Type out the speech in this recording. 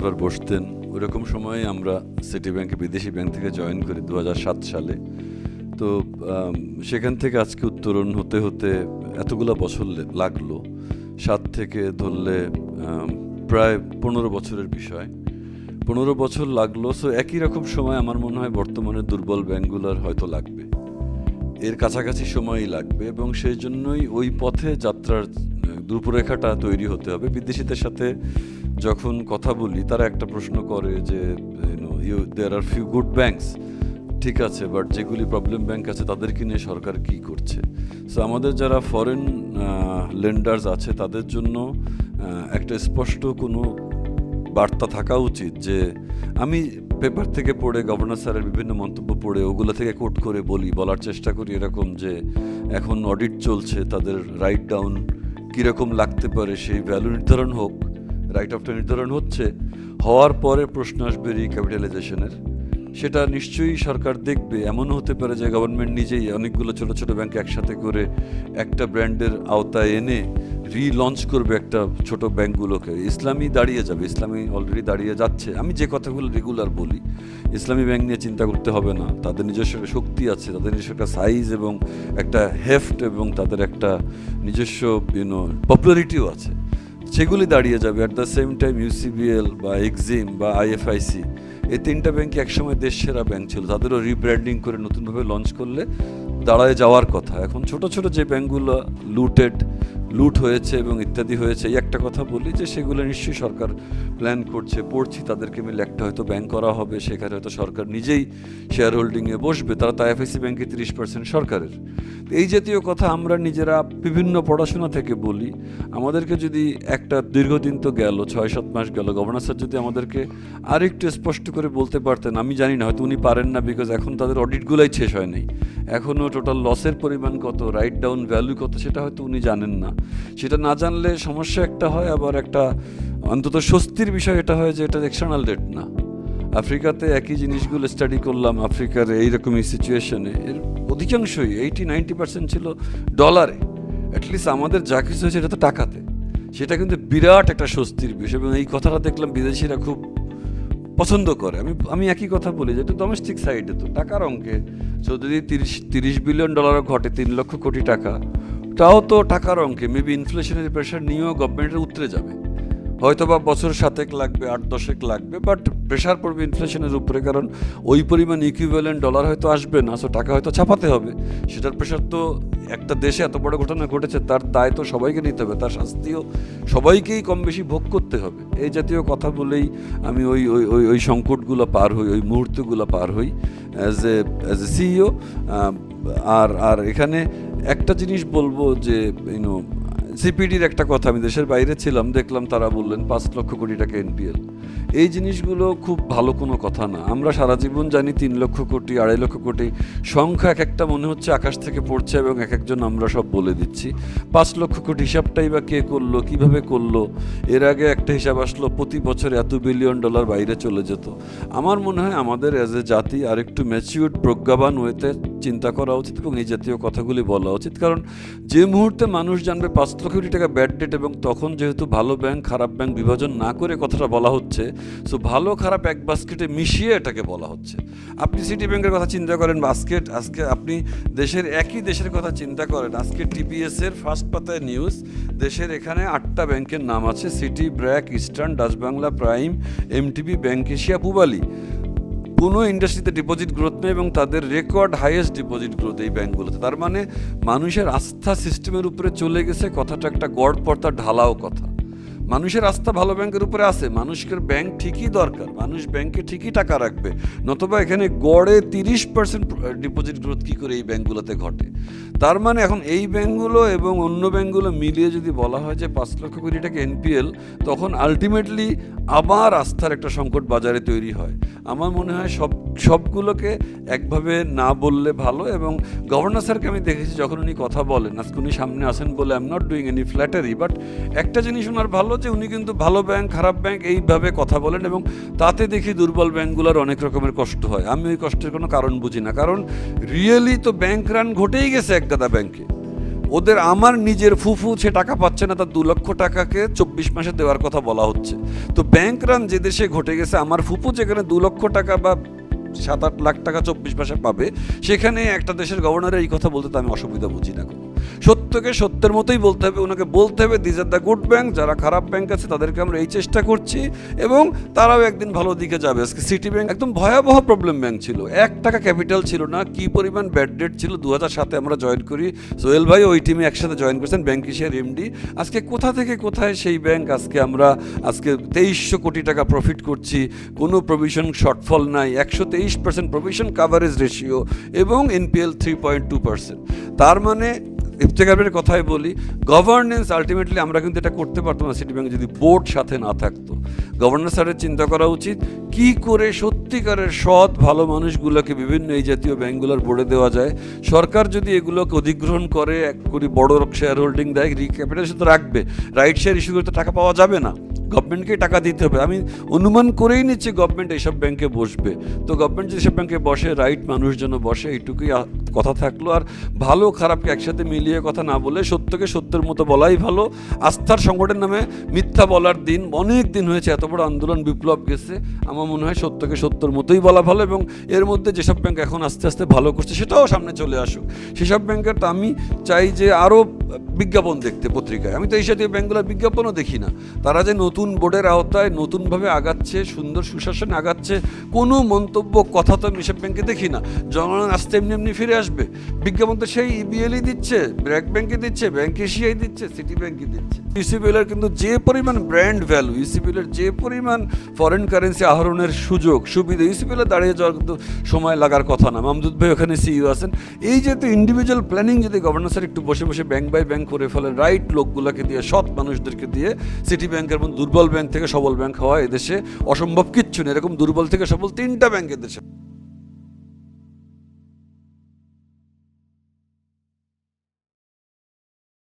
Observer বসতেন, ওইরকম সময়ে আমরা সিটি ব্যাংকে বিদেশি ব্যাংক থেকে জয়েন করি দু হাজার সাত সালে। তো সেখান থেকে আজকে উত্তরণ হতে হতে এতগুলো বছর লাগল। সাত থেকে ধরলে প্রায় পনেরো বছরের বিষয়। পনেরো বছর লাগল সো একই রকম সময় আমার মনে হয় বর্তমানে দুর্বল ব্যাংকগুলোর হয়তো লাগবে। এর কাছাকাছি সময়ই লাগবে এবং সেই জন্যই ওই পথে যাত্রার রূপরেখাটা তৈরি হতে হবে। বিদেশিদের সাথে যখন কথা বলি, তারা একটা প্রশ্ন করে যে you there are few good banks ঠিক আছে বাট যেগুলি প্রবলেম ব্যাংক আছে, তাদেরকে নিয়ে সরকার কি করছে? সো আমাদের যারা ফরেন লেন্ডার্স আছে, তাদের জন্য একটা স্পষ্ট কোনো বার্তা থাকা উচিত যে, আমি পেপার থেকে পড়ে গভর্নর স্যারের বিভিন্ন মন্তব্য পড়ে, ওগুলো থেকে কোট করে বলি, বলার চেষ্টা করি এরকম যে, এখন অডিট চলছে, তাদের রাইট ডাউন কীরকম লাগতে পারে, সেই ভ্যালু নির্ধারণ হোক রাইট অফটা নির্ধারণ হচ্ছে। হওয়ার পরে প্রশ্ন আসবে রিক্যাপিটালাইজেশনের সেটা নিশ্চয়ই সরকার দেখবে। এমনও হতে পারে যে গভর্নমেন্ট নিজেই অনেকগুলো ছোট ছোট ব্যাংক একসাথে করে একটা ব্র্যান্ডের আওতায় এনে রিলঞ্চ করবে একটা ছোট ব্যাংকগুলোকে। ইসলামী দাঁড়িয়ে যাবে। ইসলামী অলরেডি দাঁড়িয়ে যাচ্ছে। আমি যে কথাগুলো রেগুলার বলি, ইসলামী ব্যাংক নিয়ে চিন্তা করতে হবে না। তাদের নিজস্ব একটা শক্তি আছে, তাদের নিজস্ব একটা সাইজ এবং একটা হেফট এবং তাদের একটা নিজস্ব ইউনো পপুলারিটিও আছে। সেগুলি দাঁড়িয়ে যাবে at the same time UCBL বা এক্সিম বা আইএফআইসি এই তিনটা ব্যাংক একসময় দেশ সেরা ব্যাংক ছিল। তাদেরও রিব্র্যান্ডিং করে নতুনভাবে লঞ্চ করলে দাঁড়ায় যাওয়ার কথা। এখন ছোট ছোট যে ব্যাংকগুলো লুটেড লুট হয়েছে এবং ইত্যাদি হয়েছে। এই একটা কথা বলি যে সেগুলো নিশ্চয়ই সরকার প্ল্যান করছে, পড়ছি, তাদেরকে মিলে একটা হয়তো ব্যাংক করা হবে, সেখানে হয়তো সরকার নিজেই শেয়ার হোল্ডিংয়ে বসবে। তারা তো আইএফআইসি ব্যাংকে তিরিশ পার্সেন্ট সরকারের। এই জাতীয় কথা আমরা নিজেরা বিভিন্ন পড়াশোনা থেকে বলি। আমাদেরকে যদি একটা দীর্ঘদিন তো গেল ছয় সাত মাস গেল গভর্নর স্যার যদি আমাদেরকে আর একটু স্পষ্ট করে বলতে পারতেন, আমি জানি না, হয়তো উনি পারেন না বিকজ এখন তাদের অডিটগুলাই শেষ হয় নাই। এখনও টোটাল লসের পরিমাণ কত রাইট ডাউন ভ্যালু কত, সেটা হয়তো উনি জানেন না। সেটা না জানলে সমস্যা একটা হয়, আবার একটা অন্তত স্বস্তির বিষয় এটা হয় যে এটা এক্সটার্নাল ডেট না। আফ্রিকাতে একই জিনিসগুলো স্টাডি করলাম, আফ্রিকার এইরকমই সিচুয়েশনে এর অধিকাংশই এইটি নাইনটি পার্সেন্ট ছিল ডলারে অ্যাটলিস্ট আমাদের যা কিছু হয়েছে এটা তো টাকাতে। সেটা কিন্তু বিরাট একটা স্বস্তির বিষয় এবং এই কথাটা দেখলাম বিদেশিরা খুব পছন্দ করে। আমি আমি একই কথা বলি যে একটু ডোমেস্টিক সাইডে তো। টাকার অঙ্কে যদি তিরিশ তিরিশ বিলিয়ন ডলারও ঘটে তিন লক্ষ কোটি টাকা, তাও তো টাকার অঙ্কে মেবি ইনফ্লেশনের প্রেশার নিয়েও গভর্নমেন্টের উতরে যাবে। হয়তো বা বছর সাতেক লাগবে, আট দশেক লাগবে বাট প্রেশার পড়বে ইনফ্লেশনের উপরে, কারণ ওই পরিমাণ ইকুইভ্যালেন্ট ডলার হয়তো আসবে না সো টাকা হয়তো ছাপাতে হবে। সেটার প্রেশার তো একটা দেশে এত বড় ঘটনা ঘটেছে, তার দায় তো সবাইকে নিতে হবে, তার শাস্তিও সবাইকেই কম বেশি ভোগ করতে হবে। এই জাতীয় কথা বলেই আমি ওই ওই ওই ওই সংকটগুলো পার হই, ওই মুহূর্তগুলো পার হই as a as a CEO আর আর এখানে একটা জিনিস বলব যে ইউনো সিপিডির একটা কথা, আমি দেশের বাইরে ছিলাম, দেখলাম তারা বললেন পাঁচ লক্ষ কোটি টাকা এনপিএল। এই জিনিসগুলো খুব ভালো কোনো কথা না। আমরা সারা জীবন জানি তিন লক্ষ কোটি, আড়াই লক্ষ কোটি, সংখ্যা এক একটা মনে হচ্ছে আকাশ থেকে পড়ছে এবং এক একজন আমরা সব বলে দিচ্ছি। পাঁচ লক্ষ কোটি হিসাবটাই বা কে করল, কীভাবে করল, এর আগে একটা হিসাব আসলো, প্রতি বছর এত বিলিয়ন ডলার বাইরে চলে যেত। আমার মনে হয় আমাদের অ্যাজ এ জাতি আর একটু ম্যাচিউর্ড প্রজ্ঞাবান ওয়েতে চিন্তা করা উচিত এবং এই জাতীয় কথাগুলি বলা উচিত। কারণ যে মুহূর্তে মানুষ জানবে পাঁচ লক্ষ কোটি টাকা ব্যাড ডেট এবং তখন যেহেতু ভালো ব্যাংক খারাপ ব্যাংক বিভাজন না করে কথাটা বলা হচ্ছে সো ভালো খারাপ এক বাস্কেটে মিশিয়ে এটাকে বলা হচ্ছে। আপনি সিটি ব্যাংকের কথা চিন্তা করেন বাস্কেট আজকে আপনি দেশের একই দেশের কথা চিন্তা করেন, আজকে টিপিএসের ফার্স্ট পাতায় নিউজ দেশের এখানে আটটা ব্যাংকের নাম আছে City BRAC Eastern Dutch Bangla Prime MTB bank Asia Pubali কোনো ইন্ডাস্ট্রিতে ডিপোজিট গ্রোথ নেই এবং তাদের রেকর্ড হাইয়েস্ট ডিপোজিট গ্রোথ এই ব্যাংকগুলোতে। তার মানে মানুষের আস্থা সিস্টেমের উপরে চলে গেছে, কথাটা একটা গড় পর্তা ঢালাও কথা। মানুষের আস্থা ভালো ব্যাংকের উপরে আছে, মানুষের ব্যাংক ঠিকই দরকার, মানুষ ব্যাংকে ঠিকই টাকা রাখবে। নতুবা এখানে গড়ে তিরিশ পার্সেন্ট ডিপোজিট গ্রোথ কী করে এই ব্যাংকগুলোতে ঘটে? তার মানে এখন এই ব্যাংকগুলো এবং অন্য ব্যাংকগুলো মিলিয়ে যদি বলা হয় যে পাঁচ লক্ষ কোটি টাকা এনপিএল তখন আলটিমেটলি আবার আস্থার একটা সংকট বাজারে তৈরি হয়। আমার মনে হয় সব, সবগুলোকে একভাবে না বললে ভালো এবং গভর্নর স্যারকে আমি দেখেছি যখন উনি কথা বলেন। আজকে উনি সামনে আসেন বলে I am not doing any flattery but একটা জিনিস ওনার ভালো যে উনি কিন্তু ভালো ব্যাংক খারাপ ব্যাংক এইভাবে কথা বলেন এবং তাতে দেখি দুর্বল ব্যাংকগুলোর অনেক রকমের কষ্ট হয়। আমি ওই কষ্টের কোনো কারণ বুঝি না, কারণ রিয়েলি তো ব্যাংক রান ঘটেই গেছে এক গাদা ব্যাংকে ওদের আমার নিজের ফুফু, সে টাকা পাচ্ছে না, তার দু লক্ষ টাকাকে চব্বিশ মাসে দেওয়ার কথা বলা হচ্ছে তো ব্যাংক রান যে দেশে ঘটে গেছে, আমার ফুফু যেখানে দু লক্ষ টাকা বা সাত আট লাখ টাকা চব্বিশ মাসে পাবে, সেখানে একটা দেশের গভর্নরের এই কথা বলতে তো আমি অসুবিধা বুঝি না। সত্যকে সত্যের মতোই বলতে হবে, ওনাকে বলতে হবে these are the good bank যারা খারাপ ব্যাংক আছে, তাদেরকে আমরা এই চেষ্টা করছি। এবং তারাও একদিন ভালো দিকে যাবে। আজকে সিটি ব্যাংক একদম ভয়াবহ প্রবলেম ব্যাংক ছিল। এক টাকা ক্যাপিটাল ছিল না, কি পরিমাণ ব্যাড ডেট ছিল দু সাতে আমরা জয়েন করি। সোহেল ভাই ওই টিমে একসাথে জয়েন করেছেন ব্যাংক এশিয়ার এমডি আজকে কোথা থেকে কোথায় সেই ব্যাংক আজকে আমরা, আজকে তেইশশো কোটি টাকা প্রফিট করছি। কোনো প্রভিশন শর্টফল নাই, একশো তেইশ পার্সেন্ট প্রভিশন কাভারেজ রেশিও এবং NPL three point two percent তার মানে ইফতেখারের কথাই বলি গভর্নেন্স আলটিমেটলি আমরা কিন্তু এটা করতে পারতাম না সিটি ব্যাংক যদি বোর্ড সাথে না থাকতো। গভর্নর স্যারের চিন্তা করা উচিত, কি করে সত্যিকারের সৎ, ভালো মানুষগুলোকে বিভিন্ন এই জাতীয় ব্যাংকগুলোর বোর্ডে দেওয়া যায়। সরকার যদি এগুলোকে অধিগ্রহণ করে, এক কোটি বড় শেয়ার হোল্ডিং দেয় রিক্যাপিটালেশন তো রাখবে রাইট শেয়ার ইস্যু করতে টাকা পাওয়া যাবে না। গভর্নমেন্টকেই টাকা দিতে হবে। আমি অনুমান করেই নিচ্ছি গভর্নমেন্ট এইসব ব্যাংকে বসবে। তো গভর্নমেন্ট যদি সব ব্যাংকে বসে রাইট মানুষ যেন বসে, এইটুকুই কথা থাকল আর ভালো খারাপকে একসাথে মিলিয়ে কথা না বলে সত্যকে সত্যের মতো বলাই ভালো। আস্থার সংগঠনের নামে মিথ্যা বলার দিন, অনেক দিন হয়েছে, এত বড় আন্দোলন, বিপ্লব গেছে। আমার মনে হয় সত্যকে সত্যর মতোই বলা ভালো এবং এর মধ্যে যেসব ব্যাংক এখন আস্তে আস্তে ভালো করছে সেটাও সামনে চলে আসুক। সেসব ব্যাংকের তো আমি চাই যে আরও বিজ্ঞাপন দেখতে পত্রিকায়। আমি তো এই জাতীয় ব্যাংকগুলোর বিজ্ঞাপনও দেখি না। তারা যে নতুন বোর্ডের আওতায় নতুনভাবে আগাচ্ছে, সুন্দর সুশাসন আগাচ্ছে, কোনো মন্তব্য, কথা তো আমি এসব ব্যাংকে দেখি না। জনগণ আসতে এমনি এমনি ফিরে আসবে। বিজ্ঞাপন তো সেই ইবিএলই দিচ্ছে, ব্র্যাক ব্যাংকে দিচ্ছে, ব্যাংক এশিয়াই দিচ্ছে, সিটি ব্যাংকই দিচ্ছে। ইউসিবিএলের কিন্তু যে পরিমাণ ব্র্যান্ড ভ্যালু ইউসিবিএলের যে পরিমাণ ফরেন কারেন্সি আহরণের সুযোগ, সুবিধা ইউসিবিএলে দাঁড়িয়ে যাওয়ার কিন্তু সময় লাগার কথা না। মামদুদ ভাই, ওখানে সিইও আছেন। এই যেহেতু ইন্ডিভিজুয়াল প্ল্যানিং যদি গভর্নর স্যার একটু বসে বসে ব্যাংক বাই ব্যাংক করে ফেলেন রাইট লোকগুলোকে দিয়ে, সৎ মানুষদেরকে দিয়ে, সিটি ব্যাংকের মতো দুর্বল ব্যাংক থেকে সবল ব্যাংক হওয়া এদেশে অসম্ভব কিচ্ছু নেই। এরকম দুর্বল থেকে সবল তিনটা ব্যাংক এদেশে